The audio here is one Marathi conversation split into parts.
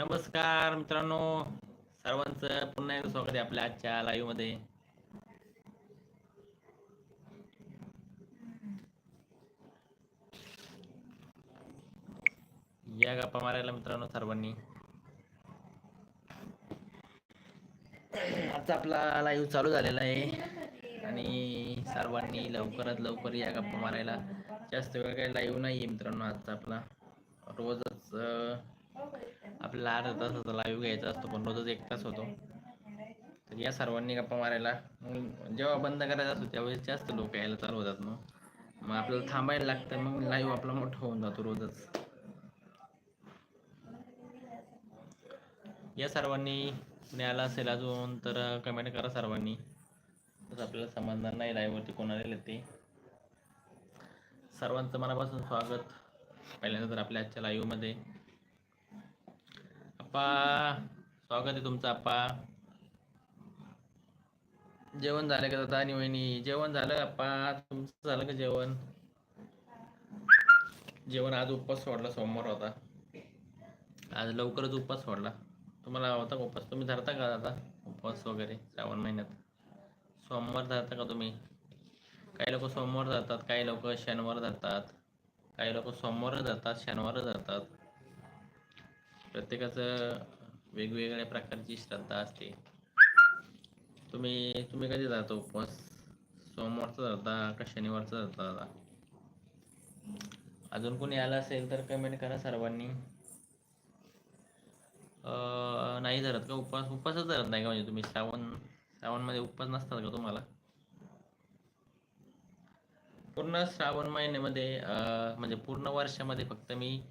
नमस्कार मित्रांनो सर्वांचं पुन्हा एकदा स्वागत आहे आपल्या आजच्या लाईव्हमध्ये. या गप्पा मारायला मित्रांनो सर्वांनी. आता आपला लाईव्ह चालू झालेला आहे आणि सर्वांनी लवकरात लवकर या गप्पा मारायला. जास्त वेळ काही लाईव्ह नाही मित्रांनो आजचा आपला. रोजच आपल्याला अर्धा तासाचा लाईव्ह घ्यायचा असतो पण रोजच एक तास होतो. तर या सर्वांनी गप्पा मारायला. जेव्हा बंद करायचा असतो त्यावेळेस जास्त लोक यायला चालू होतात मग मग आपल्याला थांबायला लागतं मग लाईव्ह आपला मोठा होऊन जातो रोजच. या सर्वांनी कुणी आला असेल अजून तर कमेंट करा सर्वांनी. तसं आपल्याला समजणार नाही लाईव्हवरती कोण आलेले ते. सर्वांचं मनापासून स्वागत. पहिल्यांदा तर आपल्या आजच्या लाईव्हमध्ये अप्पा स्वागत आहे तुमचं अप्पा जेवण झालं का दादा आणि वहिनी? जेवण झालं अप्पा तुमचं झालं का जेवण? जेवण आज उपवास सोडला सोमवार होता. आज लवकरच उपवास सोडला. तुम्हाला होता का उपवास तुम्ही धरता का दादा? उपवास वगैरे श्रावण महिन्यात. सोमवार धरता का तुम्ही? काही लोक सोमवार धरतात काही लोक शनिवार धरतात. काही लोक सोमवार धरतात शनिवार धरतात. प्रत्येकाचं वेगवेगळ्या प्रकारची श्रद्धा असते. तुम्ही तुम्ही कधी जातो उपवास? सोमवारचा जाता का शनिवारचा जाता दादा? अजून कोणी आलं असेल तर कमेंट करा सर्वांनी. अं, नाही धरत का उपवास? उपवासच धरत नाही का म्हणजे तुम्ही? श्रावण श्रावणमध्ये उपवास नसतात का तुम्हाला? पूर्ण श्रावण महिन्यामध्ये अं, म्हणजे पूर्ण वर्षामध्ये फक्त मी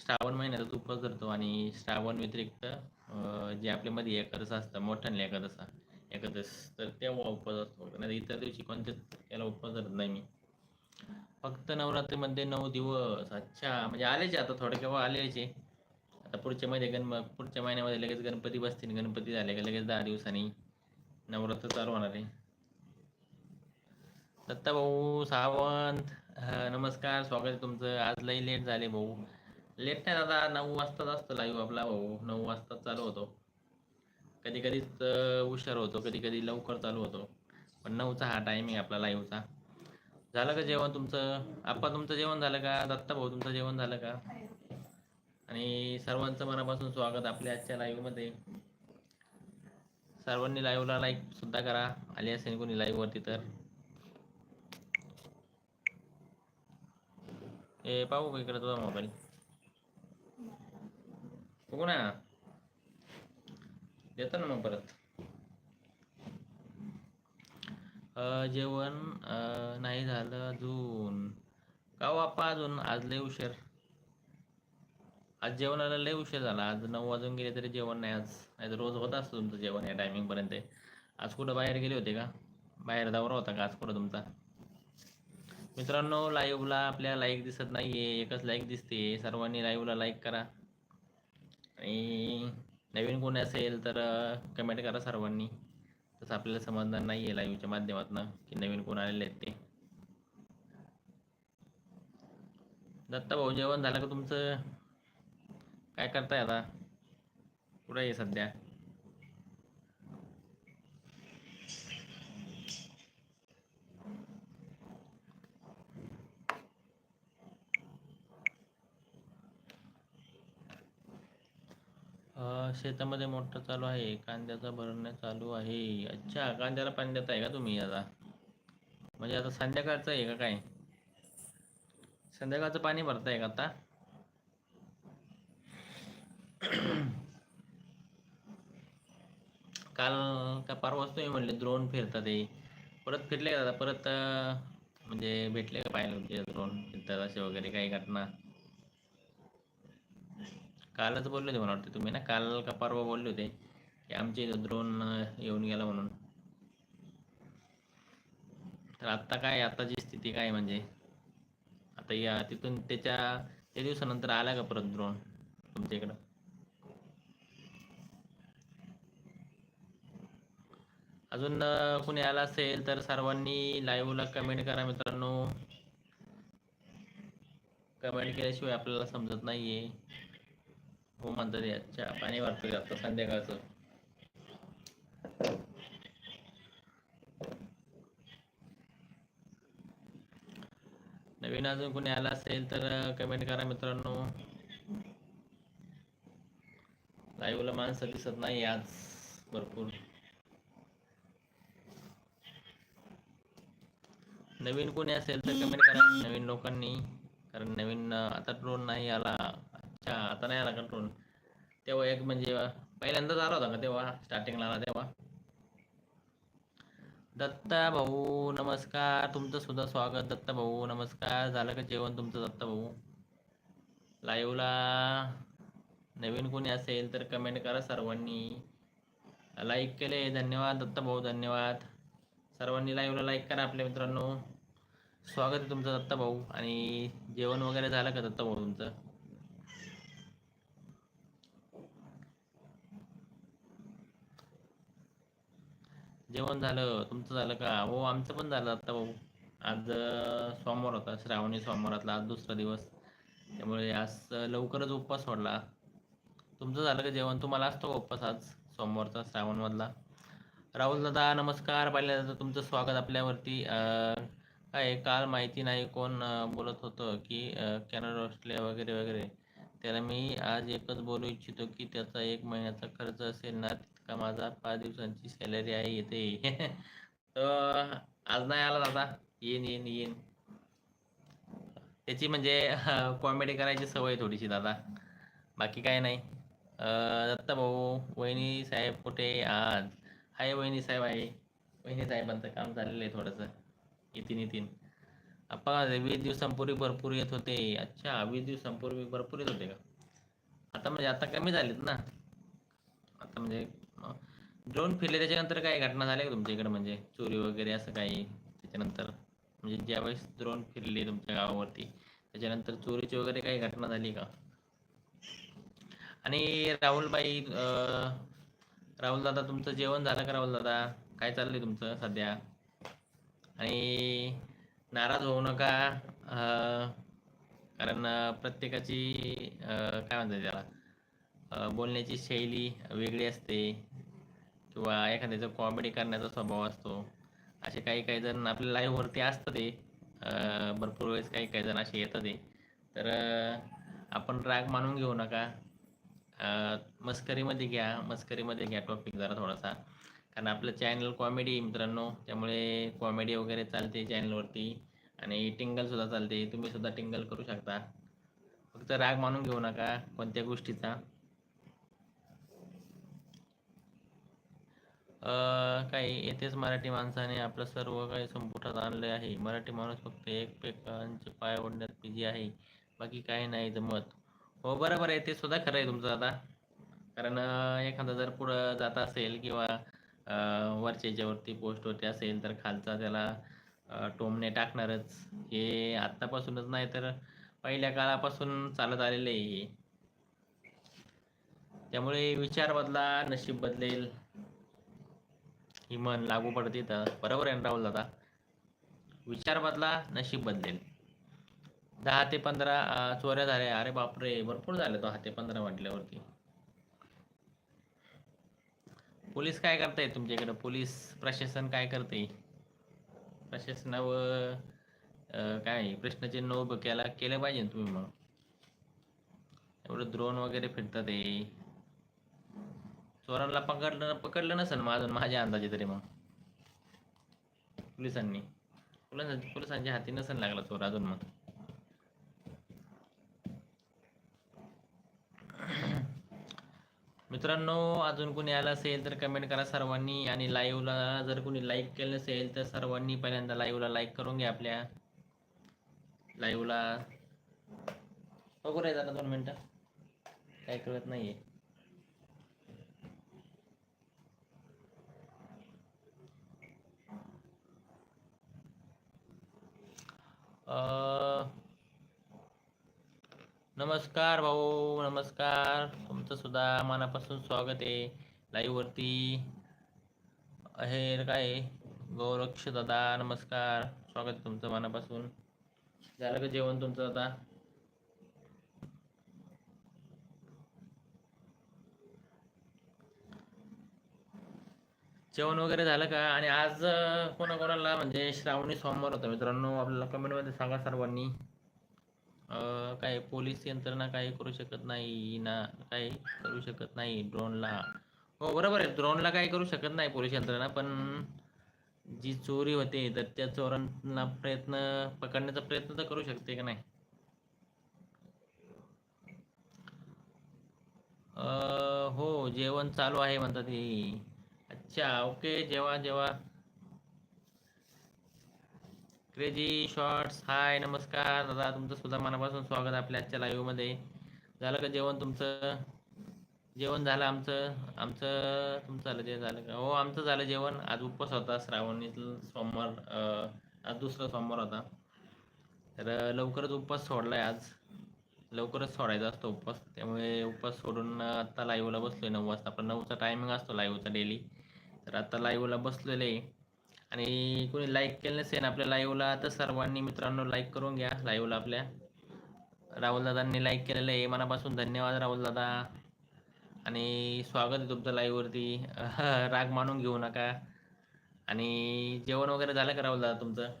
श्रावण महिन्याचा उपवास धरतो आणि श्रावण व्यतिरिक्त जे आपल्यामध्ये एकादस असतं मोठ्याने एकादसा एकादस तर तेव्हा उपवास असतो नाही इतर दिवशी कोणत्याच याला उपवास धरत नाही मी. फक्त नवरात्रीमध्ये नऊ दिवस. अच्छा म्हणजे आलेचे आता थोडे केव्हा आलेचे. आता पुढच्या मध्ये गणप पुढच्या महिन्यामध्ये लगेच गणपती बसतील. गणपती झाले का लगेच दहा दिवसांनी नवरात्र चालू होणार आहे. दत्ता भाऊ सावंत नमस्कार. स्वागत आहे तुमचं. आज लई लेट झाले भाऊ. लेट नाही दादा नऊ वाजताच असतं लाईव्ह आपला. भाऊ नऊ वाजता चालू होतो. कधी कधीच उशीर होतो. कधी कधी लवकर चालू होतो. पण नऊचा हा टायमिंग आपला लाईव्हचा झालं का जेवण तुमचं? आप्पा तुमचं जेवण झालं का? दत्ता भाऊ तुमचं जेवण झालं का? आणि सर्वांचं मनापासून स्वागत आपल्या आजच्या लाईव्हमध्ये सर्वांनी लाईव्हला लाईक सुद्धा करा. आली असेल कोणी लाईव्हवरती तर. ए पाहू इकडे तुझा मोबाईल बघू ना देतो ना मग परत. अं, जेवण अं, नाही झालं अजून. का हो बाप्पा अजून? आज लय उशीर. आज जेवणाला लय उशीर झाला. आज नऊ वाजून गेले तरी जेवण नाही आज. नाही तर रोज होत असतं तुमचं जेवण या टायमिंगपर्यंत आज कुठं बाहेर गेले होते का? बाहेर दौरा होता का आज कुठं तुमचा? मित्रांनो लाईव्हला आपल्या लाईक दिसत नाही एकच लाईक दिसते. सर्वांनी लाईव्हला लाईक करा. आणि नवीन कोणी असेल तर कमेंट करा सर्वांनी. तसं आपल्याला समजणार नाही आहे लाईव्हच्या माध्यमातून की नवीन कोण आलेले आहेत ते. दत्ता भाऊ जेवण झालं का तुमचं? काय करताय आता? कुठं आहे सध्या? शेतामध्ये मोटर चालू आहे. कांद्याचा भरणं चालू आहे. अच्छा कांद्याला पाणी देत आहे का तुम्ही आता? म्हणजे आता संध्याकाळचं आहे का काय? संध्याकाळचं पाणी भरताय का आता? काल का परवाच तुम्ही म्हणले द्रोण फिरतात ते. परत फिरले का परत म्हणजे भेटले का पाहिलं तुमचे द्रोण फिरतात असे वगैरे काही घटना? कालच बोलले होते मला वाटतं. तुम्ही ना काल का परवा बोलले होते की आमचे इथं द्रोण येऊन गेला म्हणून. तर आत्ता काय आत्ताची स्थिती काय म्हणजे? आता या तिथून त्याच्या त्या दिवसानंतर आला का परत द्रोण तुमच्या इकडं? अजून कुणी कोणी आला असेल तर सर्वांनी लाईव्हला कमेंट करा मित्रांनो. कमेंट केल्याशिवाय आपल्याला समजत नाहीये. हो म्हणतात अच्छा पाणी वाटतो आता संध्याकाळचं. नवीन अजून कोणी आला असेल तर कमेंट करा मित्रांनो. लाईव्हला माणसं दिसत नाही आज भरपूर. नवीन कोणी असेल तर कमेंट करा नवीन लोकांनी. कारण नवीन आता ड्रोन नाही आला. अच्छा आता नाही आला कंट्रोल तेव्हा एक म्हणजे पहिल्यांदाच आला होता का तेव्हा? स्टार्टिंगला आला तेव्हा? दत्ता भाऊ नमस्कार. तुमचं सुद्धा स्वागत. दत्ता भाऊ नमस्कार. झालं का जेवण तुमचं दत्ता भाऊ लाईव्हला नवीन कोणी असेल तर कमेंट करा सर्वांनी. लाईक केले. धन्यवाद. दत्ता भाऊ धन्यवाद. सर्वांनी लाईव्हला लाईक करा आपल्या मित्रांनो. स्वागत आहे तुमचं दत्ता भाऊ आणि जेवण वगैरे झालं का दत्ता भाऊ तुमचं? जेवण झालं तुमचं झालं का? हो आमचं पण झालं आता भाऊ. आज सोमवार होता श्रावणी सोमवारातला आज दुसरा दिवस. त्यामुळे आज लवकरच उपवास सोडला. तुमचं झालं का जेवण? तुम्हाला असतो का उपवास आज सोमवारचा श्रावणमधला? राहुल दादा नमस्कार. दादा तुमचं स्वागत आपल्यावरती. काय काल माहिती नाही कोण बोलत होतं की अं, कॅनडा ऑस्ट्रेलिया वगैरे वगैरे. त्याला मी आज एकच बोलू इच्छितो की त्याचा एक महिन्याचा खर्च असेल ना का माझा पाच दिवसांची सॅलरी आहे येते तर आज नाही आला दादा. येईन येईन येईन. त्याची म्हणजे कॉमेडी करायची सवय थोडीशी दादा. बाकी काय नाही. दत्ता भाऊ वहिनी साहेब कुठे आज. हाय वहिनी साहेब आहे. वहिनी साहेबांचं काम झालेलं आहे थोडंसं. येतीन येतीन. आपण वीस दिवसांपूर्वी भरपूर येत होते. अच्छा वीस दिवसांपूर्वी भरपूर येत होते का? आता म्हणजे आता कमी झालेत ना. आता म्हणजे ड्रोन फिरले त्याच्यानंतर काही घटना झाल्या का तुमच्या इकडे? म्हणजे चोरी वगैरे असं काही? त्याच्यानंतर म्हणजे ज्यावेळेस ड्रोन फिरले तुमच्या गावावरती त्याच्यानंतर चोरीची वगैरे काही घटना झाली का? आणि राहुलबाई राहुल दादा तुमचं जेवण झालं का राहुल दादा? काय चाललंय तुमचं सध्या? आणि नाराज होऊ नका कारण प्रत्येकाची काय म्हणतात त्याला? बोलण्याची शैली वेगळी असते. किंवा एखाद्याचा कॉमेडी करण्याचा स्वभाव असतो. असे काही काही जण आपल्या लाईव्हवरती असतं ते. भरपूर वेळेस काही काही जण असे येतात ते. तर आपण राग मानून घेऊ नका. मस्करीमध्ये घ्या. मस्करीमध्ये घ्या टॉपिक जरा थोडासा. कारण आपलं चॅनल कॉमेडी मित्रांनो. त्यामुळे कॉमेडी वगैरे चालते चॅनलवरती आणि टिंगलसुद्धा चालते. तुम्हीसुद्धा टिंगल करू शकता. फक्त राग मानून घेऊ नका कोणत्या गोष्टीचा. काही येथेच मराठी माणसाने. आपलं सर्व काही संपुटात आणले आहे. मराठी माणूस फक्त एकमेकांचे पाय ओढण्यात बिझी आहे. बाकी काही नाही जमत. हो बरोबर आहे. ते सुद्धा खरं आहे तुमचं आता कारण एखादा जर पुढं जात असेल किंवा अं, वरच्या याच्यावरती पोस्टवरती असेल तर खालचा त्याला टोमणे टाकणारच. हे आत्तापासूनच नाही तर पहिल्या काळापासून चालत आलेलं आहे हे. त्यामुळे विचार बदला नशीब बदलेल. ही मन लागू पडते तर बरोबर आहे राहुल दादा? विचार बदला नशीब बदलेल. दहा ते पंधरा चोऱ्या झाल्या. अरे बापरे भरपूर झाले तो दहा ते पंधरा म्हटल्यावरती. पोलीस काय करताय तुमच्याकडे? पोलीस प्रशासन काय करते प्रशासनावर काय प्रश्नचिन्ह उभं केला केलं पाहिजे तुम्ही मग? एवढं द्रोण वगैरे फिरतात ते चोराला पकडलं पकडलं नसेल माझं माझ्या अंदाजे तरी मग. पोलिसांनी. पोलिसांच्या पोलिसांच्या हाती नसेल लागला चोर अजून मग. मित्रांनो अजून कोणी आलं असेल तर कमेंट करा सर्वांनी. आणि लाईव्हला जर कोणी लाईक केलं नसेल तर सर्वांनी पहिल्यांदा लाईव्हला लाईक करून घ्या आपल्या. लाईव्हला बघू रे जाणार दोन मिनटं. काय कळत नाहीये. नमस्कार भाऊ नमस्कार. तुमचं सुद्धा मनापासून स्वागत आहे. लाईव्ह वरती अहेर काय गौरक्ष दादा नमस्कार. स्वागत आहे तुमचं मनापासून. झालं का जेवण तुमचं आता? जेवण वगैरे झालं का? आणि आज कोणाकोणाला? म्हणजे श्रावणी सोमवार होता मित्रांनो. आपल्याला कमेंटमध्ये सांगा सर्वांनी. काय पोलीस यंत्रणा काही करू शकत नाही ना काही करू शकत नाही ड्रोनला हो बरोबर आहे. ड्रोनला काही करू शकत नाही पोलीस यंत्रणा पण जी चोरी होते तर त्या चोरांना प्रयत्न पकडण्याचा प्रयत्न तर करू शकते का नाही? अं, हो जेवण चालू आहे म्हणतात हे. अच्छा ओके. जेव्हा जेव्हा क्रेजी शॉर्ट्स हाय नमस्कार. दादा तुमचं सुद्धा मनापासून स्वागत आहे आपल्या आजच्या लाईव्हमध्ये. झालं का जेवण तुमचं? जेवण झालं आमचं. आमचं तुमचं झालं जे झालं का? हो आमचं झालं जेवण. आज उपवास होता श्रावणी सोमवार आज दुसरा सोमवार होता. तर लवकरच उपवास सोडलाय आज. लवकरच सोडायचा असतो उपवास. त्यामुळे उपवास सोडून आत्ता लाईव्हला बसलोय नऊ वाजता. आपला नऊचा टायमिंग असतो लाईव्हचा डेली तर आत्ता लाईव्हला बसलेलं. आहे आणि कोणी लाईक केलं नसेल आपल्या लाईव्हला तर सर्वांनी मित्रांनो लाईक करून घ्या लाईव्हला आपल्या. राहुल दादांनी लाईक केलेलं आहे. मनापासून धन्यवाद राहुल दादा. आणि स्वागत आहे तुमचं लाईव्हवरती राग मानून घेऊ नका. आणि जेवण वगैरे झालं का राहुल दादा तुमचं?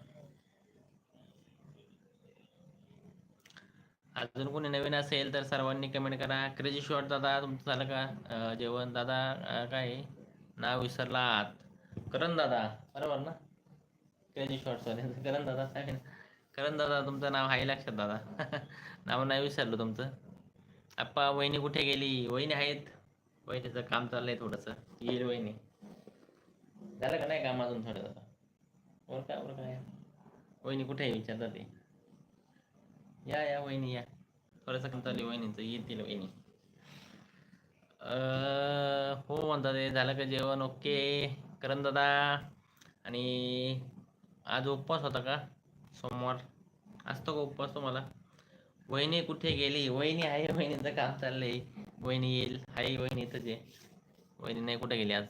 अजून कोणी नवीन असेल तर सर्वांनी कमेंट करा. क्रेजी शॉट दादा तुमचं झालं का जेवण? दादा काय आहे? नाव विसरला आहात करण दादा बरोबर ना? क्रेजी शॉर्ट सॉरी करण दादा करण दादा तुमचं नाव आहे लक्षात दादा. नाव नाही विसरलो तुमचं. आप्पा वहिनी कुठे गेली? वहिनी आहेत? वहिनीचं काम चाललंय थोडंसं. येईल वहिनी. झालं का नाही काम अजून थोडं? दादा वर काय वर काय वहिनी कुठे आहे? विचारतात ते. या या वहिनी या. थोडंसं काम चालू वहिनीचं. येतील वहिनी. हो म्हणतात ते. झालं का जेवण? ओके. करण दादा आणि आज उपवास होता का? सोमवार. असतो का उपवास तुम्हाला. वहिनी कुठे गेली? वहिनी आहे वहिनीचं काम चाललंय. वहिनी येईल. हाय वहिनी इथंच आहे. वहिनी नाही कुठे गेली आज?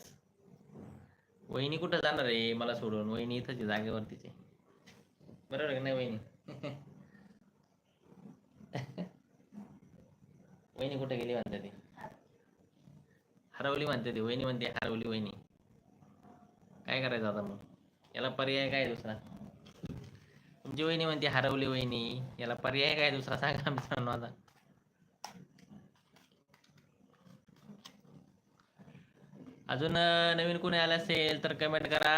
वहिनी कुठं जाणार आहे मला सोडून? वहिनी इथंच आहे जागेवरतीच आहे. बरोबर आहे का नाही वहिनी? वहिनी कुठे गेली म्हणते ती? हरवली म्हणते ती. वहिनी म्हणते हरवली वहिनी. काय करायचं आता मग? याला पर्याय काय दुसरा? तुमची वहिनी म्हणते हरवली वहिनी. याला पर्याय काय दुसरा? सांगा मित्रांनो आता अजून नवीन कोणी आलं असेल तर कमेंट करा.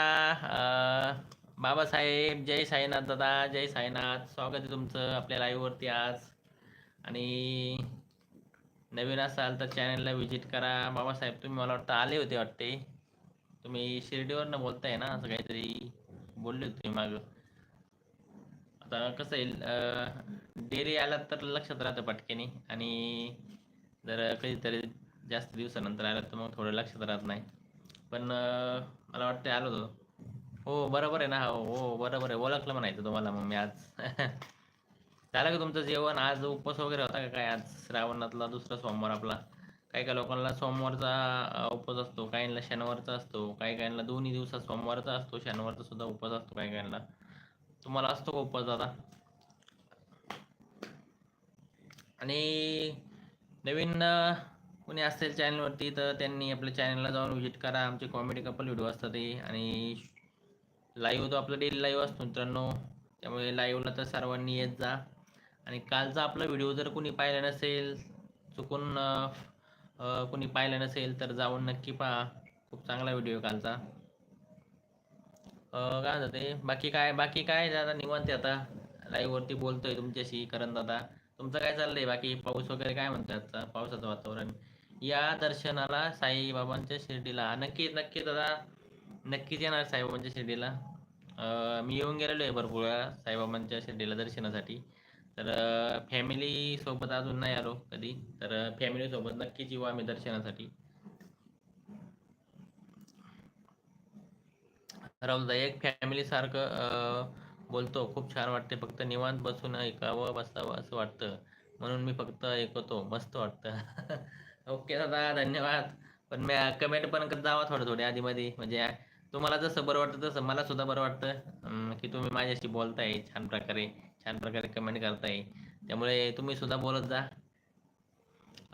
बाबासाहेब जय साईनाथ दादा जय साईनाथ. स्वागत आहे तुमचं आपल्या लाईव्हवरती आज. आणि नवीन असाल तर चॅनलला व्हिजिट करा. बाबासाहेब तुम्ही मला वाटतं आले होते वाटते. तुम्ही शिर्डीवरनं बोलताय ना असं काहीतरी बोलले होते तुम्ही मागं. आता कसं येईल डेअरी आला तर लक्षात राहतं पटकेने. आणि जर कधीतरी जास्त दिवसानंतर आला तर मग थोडं लक्षात राहत नाही. पण मला वाटतं आलो होतो. हो बरोबर आहे ना. हो हो बरोबर आहे. ओळखलं म्हणायचं तुम्हाला मग मी आज. झालं का तुमचं जेवण? आज उपवास वगैरे होता का काय? आज श्रावणातला दुसरा सोमवार आपला. काही काही लोकांना सोमवारचा उपवास असतो काहींना शनिवारचा असतो काही काहींना दोन्ही दिवसात सोमवारचा असतो शनिवारचा सुद्धा उपवास असतो काही काहींना. तुम्हाला असतो का उपवास दादा? आणि नवीन कोणी असेल चॅनलवरती तर त्यांनी आपल्या चॅनलला जाऊन व्हिजिट करा. आमचे कॉमेडी कपल व्हिडिओ असतात ते. आणि लाईव्ह तो आपला डेली लाईव्ह असतो मित्रांनो. त्यामुळे लाईव्हला तर सर्वांनी येत जा. आणि कालचा आपला व्हिडिओ जर कोणी पाहिला नसेल चुकून कोणी पाहिलं नसेल तर जाऊन नक्की पहा. खूप चांगला व्हिडिओ कालचा. काय म्हणतात बाकी काय बाकी काय दादा निवांत आहे आता? लाईव्हवरती बोलतोय तुमच्याशी करण दादा. तुमचं काय चाललंय? बाकी पाऊस वगैरे काय म्हणतोय आता पावसाचं वातावरण. या दर्शनाला साईबाबांच्या शिर्डीला. नक्की नक्की दादा. नक्कीच येणार साईबाबांच्या शिर्डीला. मी येऊन गेलेलो आहे भरपूर वेळा साईबाबांच्या शिर्डीला दर्शनासाठी. तर फॅमिली सोबत अजून नाही आलो कधी. तर फॅमिली सोबत नक्कीच येऊ आम्ही दर्शनासाठी. राहुलदा एक फॅमिली सारखं बोलतो खूप छान वाटते फक्त निवांत बसून ऐकावं बसावं असं वाटतं. म्हणून मी फक्त ऐकतो मस्त वाटतं. ओके दादा धन्यवाद. पण मी कमेंट पण करत जावा थोडं थोडे आधीमध्ये. म्हणजे तुम्हाला जसं बरं वाटतं तसं मला सुद्धा बरं वाटतं की तुम्ही माझ्याशी बोलताय छान प्रकारे. छान प्रकारे कमेंट करताय. त्यामुळे तुम्ही सुद्धा बोलत जा.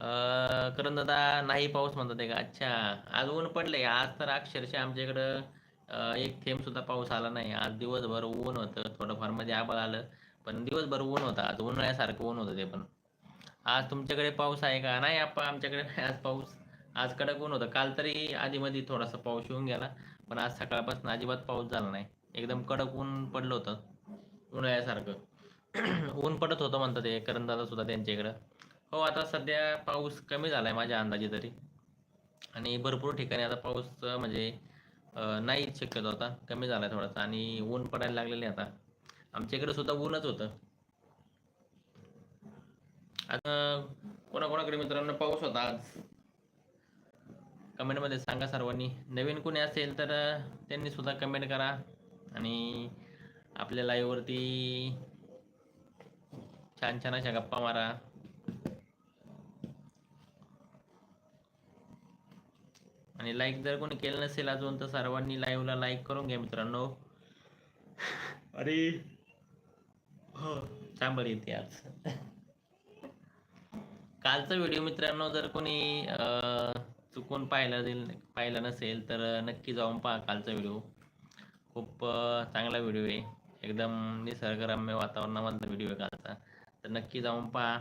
अं, करण दादा नाही पाऊस म्हणतात का अच्छा आज ऊन पडलंय. आज तर अक्षरशः आमच्याकडं एक थेंब सुद्धा पाऊस आला नाही. आज दिवसभर ऊन होतं. थोडंफार म्हणजे मध्ये आभाळ आलं. पण दिवसभर ऊन होतं. आज उन्हाळ्यासारखं ऊन होतं ते पण. आज तुमच्याकडे पाऊस आहे का? नाही आपण आमच्याकडे नाही आज पाऊस. आज कडक ऊन होतं. काल तरी आधीमध्ये थोडासा पाऊस येऊन गेला. पण आज सकाळपासून अजिबात पाऊस झाला नाही. एकदम कडक ऊन पडलं होतं. उन्हाळ्यासारखं. ऊन पडत होतं म्हणतात ते करंदाजा सुद्धा त्यांच्या इकडं हो आता सध्या पाऊस कमी झाला आहे माझ्या अंदाजे तरी. आणि भरपूर ठिकाणी आता पाऊस म्हणजे नाही शक्यतो होता कमी आहे थोडासा आणि ऊन पडायला लागलेले आता. आमच्या इकडे सुद्धा ऊनच होतं. आता कोणाकोणाकडे मित्रांनो पाऊस होता आज? कमेंटमध्ये सांगा सर्वांनी. नवीन कोणी असेल तर त्यांनी सुद्धा कमेंट करा. आणि आपल्या लाईव्हवरती छान छान अशा गप्पा मारा. आणि लाईक जर कोणी केलं नसेल अजून तर सर्वांनी लाईव्हला लाईक करून घ्या मित्रांनो. अरे. हो. येते आज. कालचा व्हिडिओ मित्रांनो जर कोणी अं, चुकून पाहिला पाहिला नसेल तर नक्की जाऊन पहा कालचा व्हिडिओ खूप चांगला व्हिडिओ आहे. एकदम निसर्गरम्य वातावरणामधला व्हिडिओ आहे कालचा. तर नक्की जाऊन पहा.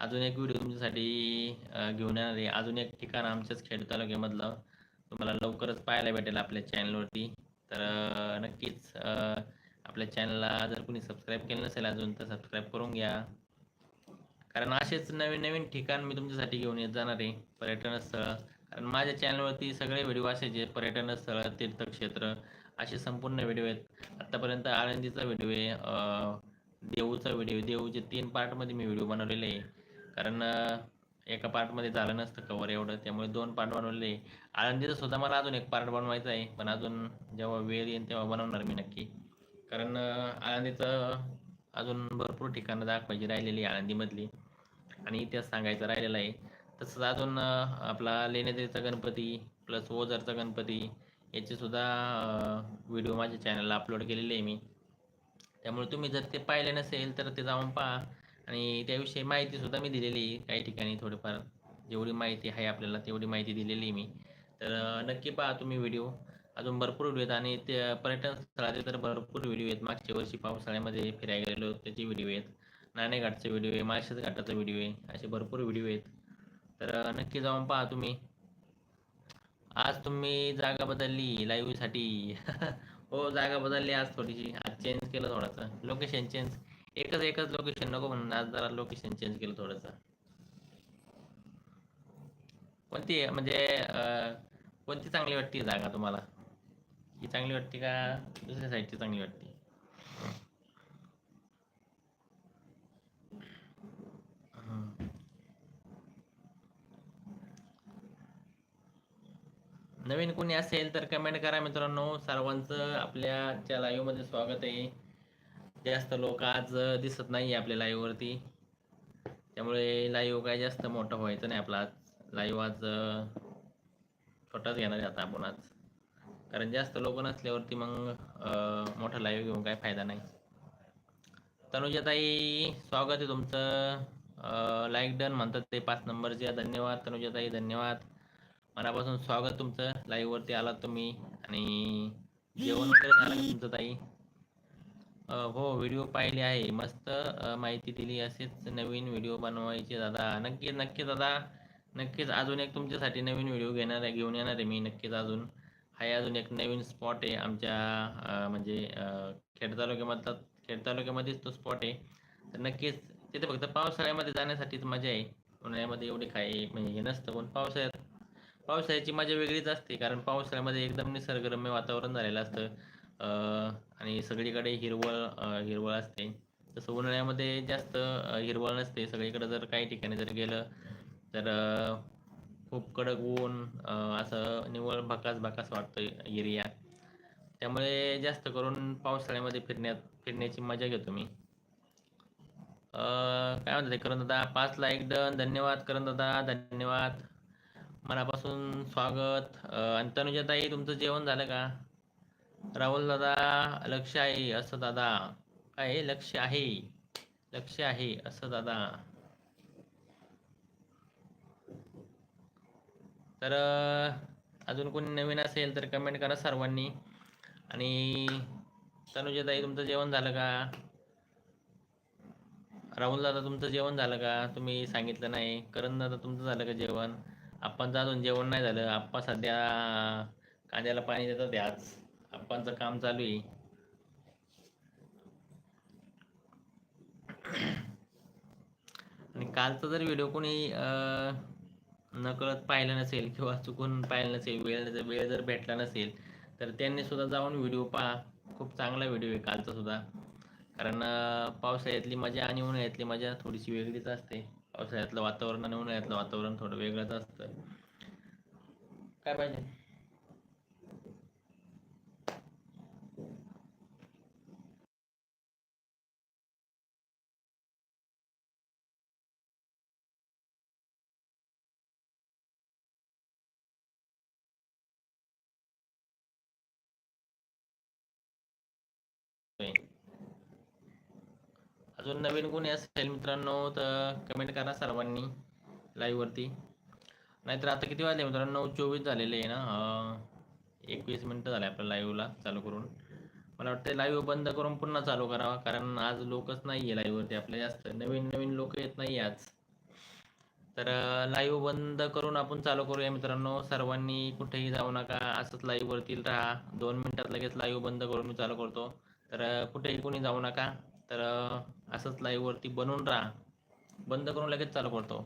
अजून एक व्हिडिओ तुमच्यासाठी घेऊन येणार आहे. अजून एक ठिकाण आमच्याच खेड तालुक्यामधलं. तुम्हाला लवकरच पाहायला भेटेल आपल्या चॅनलवरती तर नक्कीच आपल्या चॅनलला जर कुणी सबस्क्राईब केलं नसेल अजून तर सबस्क्राईब करून घ्या. कारण असेच नवीन नवीन ठिकाण मी तुमच्यासाठी घेऊन येत जाणार आहे. पर्यटन स्थळ कारण माझ्या चॅनलवरती सगळे व्हिडिओ असे जे पर्यटन स्थळ तीर्थक्षेत्र असे संपूर्ण व्हिडिओ आहेत. आत्तापर्यंत आळंदीचा व्हिडिओ आहे देऊचा व्हिडिओ देऊचे तीन पार्टमध्ये मी व्हिडिओ बनवलेले आहे. कारण एका पार्टमध्ये झालं नसतं कवर एवढं त्यामुळे दोन पार्ट बनवलेले आहे. सुद्धा मला अजून एक पार्ट बनवायचा आहे पण अजून जेव्हा वेळ येईल तेव्हा बनवणार मी नक्की. कारण आनंदीचं आळंदीचं अजून भरपूर ठिकाणं दाखवायची राहिलेली आहे आळंदीमधली. आणि इतिहास सांगायचा राहिलेला आहे. तसंच अजून आपला लेण्याद्रीचा गणपती प्लस ओझरचा गणपती याचे सुद्धा व्हिडिओ माझ्या चॅनलला अपलोड केलेले आहे मी. त्यामुळे तुम्ही जर ते पाहिले नसेल तर ते जाऊन पहा. आणि त्याविषयी माहिती सुद्धा मी दिलेली आहे. काही ठिकाणी थोडीफार जेवढी माहिती आहे आपल्याला तेवढी माहिती दिलेली आहे मी. तर नक्की पहा तुम्ही व्हिडिओ. अजून भरपूर व्हिडिओ आहेत आणि ते पर्यटन स्थळाचे तर भरपूर व्हिडिओ आहेत. मागच्या वर्षी पावसाळ्यामध्ये फिरायला गेलेलो त्याचे व्हिडिओ आहेत. नाणेघाटचे व्हिडिओ आहे माळशेज घाटाचा व्हिडिओ आहे असे भरपूर व्हिडिओ आहेत. तर नक्की जाऊन पहा तुम्ही. आज तुम्ही जागा बदलली लाईव्हसाठी हो जागा बदलली आज थोडीशी. आज चेंज केलं थोडंसं. लोकेशन चेंज एकच एकच लोकेशन नको म्हणून आज जरा लोकेशन चेंज केलं थोडंसं. कोणती म्हणजे कोणती चांगली वाटते जागा तुम्हाला? ही चांगली वाटते का दुसऱ्या साईडची चांगली वाटते? नवीन कोणी असेल तर कमेंट करा मित्रांनो. सर्वांचं आपल्याच्या लाईव्हमध्ये स्वागत आहे. जास्त लोक आज दिसत नाही आपल्या लाईव्हवरती त्यामुळे लाईव्ह काय जास्त मोठं व्हायचं नाही आपला आज. लाईव्ह आज छोटाच घेणार आहे आता आपण आज. कारण जास्त लोक नसल्यावरती मग मोठा लाईव्ह घेऊन काय फायदा नाही. तनुजाताई स्वागत आहे तुमचं. लाईक डन म्हणतात ते पाच नंबरचे धन्यवाद तनुजाताई धन्यवाद. मनापासून स्वागत तुमचं. लाईव्ह वरती आलात तुम्ही आणि जेवण वगैरे झालं का तुमचं ताई? हो व्हिडिओ पाहिले आहे. मस्त माहिती दिली असेच नवीन व्हिडिओ बनवायचे दादा. नक्की नक्की दादा. नक्कीच अजून एक तुमच्यासाठी नवीन व्हिडिओ घेणार आहे घेऊन येणार आहे मी नक्कीच अजून. हा अजून एक नवीन स्पॉट आहे आमच्या म्हणजे खेड तालुक्यामधला खेड तालुक्यामध्येच तो स्पॉट आहे. तर नक्कीच तिथे फक्त पावसाळ्यामध्ये जाण्यासाठीच मजा आहे. उन्हाळ्यामध्ये एवढी काही म्हणजे हे नसतं पण पावसाळ्यात पावसाळ्याची मजा वेगळीच असते कारण पावसाळ्यामध्ये एकदम निसर्गरम्य वातावरण झालेलं असतं. आणि सगळीकडे हिरवळ हिरवळ असते. तसं उन्हाळ्यामध्ये जास्त हिरवळ नसते. सगळीकडे जर काही ठिकाणी जर गेलं तर खूप कडक ऊन असं निवळ भकास भकास वाटतं एरिया. त्यामुळे जास्त करून पावसाळ्यामध्ये फिरण्यात फिरण्याची मजा घेतो मी. काय म्हणतात करण दादा पाच लाईक डन. धन्यवाद करण दादा धन्यवाद. मनापासून स्वागत. अंतनुजाताई आणि तनुजाताई तुमचं जेवण झालं का? राहुल दादा लक्ष आहे असं दादा. काय लक्ष आहे. लक्ष आहे असं दादा. तर अजून कोणी नवीन असेल तर कमेंट करा सर्वांनी. आणि तनुजाताई तुमचं जेवण झालं का? राहुल दादा तुमचं जेवण झालं का? तुम्ही सांगितलं नाही. करण दादा तुमचं झालं का जेवण? आप्पांचं अजून जेवण नाही झालं. आप्पा सध्या कांद्याला पाणी देतात आहे आज. आप्पांचं काम चालू आहे. आणि कालचा जर व्हिडिओ कोणी नकळत पाहिलं नसेल किंवा चुकून पाहिला नसेल वेळ वेळ जर भेटला नसेल तर त्यांनी सुद्धा जाऊन व्हिडिओ पहा. खूप चांगला व्हिडिओ आहे कालचा सुद्धा. कारण पावसाळ्यातली मजा आणि उन्हाळ्यातली मजा थोडीशी वेगळीच असते. पावसाळ्यातलं वातावरण आणि उन्हाळ्यातलं वातावरण थोडं वेगळंच असतं. काय पाहिजे? अजून नवीन कोणी असेल मित्रांनो तर कमेंट करा सर्वांनी लाईव्ह वरती. नाहीतर आता किती वाजले मित्रांनो? नऊ चोवीस झालेले आहे ना. एकवीस मिनटं झाले आपल्या लाईव्हला चालू करून. मला वाटतं लाईव्ह बंद करून पुन्हा चालू करावा कारण आज लोकच नाही आहे लाईव्हवरती आपल्या जास्त नवीन नवीन लोक येत नाही आज. तर लाईव्ह बंद करून आपण चालू करूया मित्रांनो. सर्वांनी कुठेही जाऊ नका असंच लाईव्हवरती राहा. दोन मिनटात लगेच लाईव्ह बंद करून मी चालू करतो. तर कुठेही कोणी जाऊ नका. तर असंच लाईव्हवरती बनून राहा. बंद करून लगेच चालू करतो.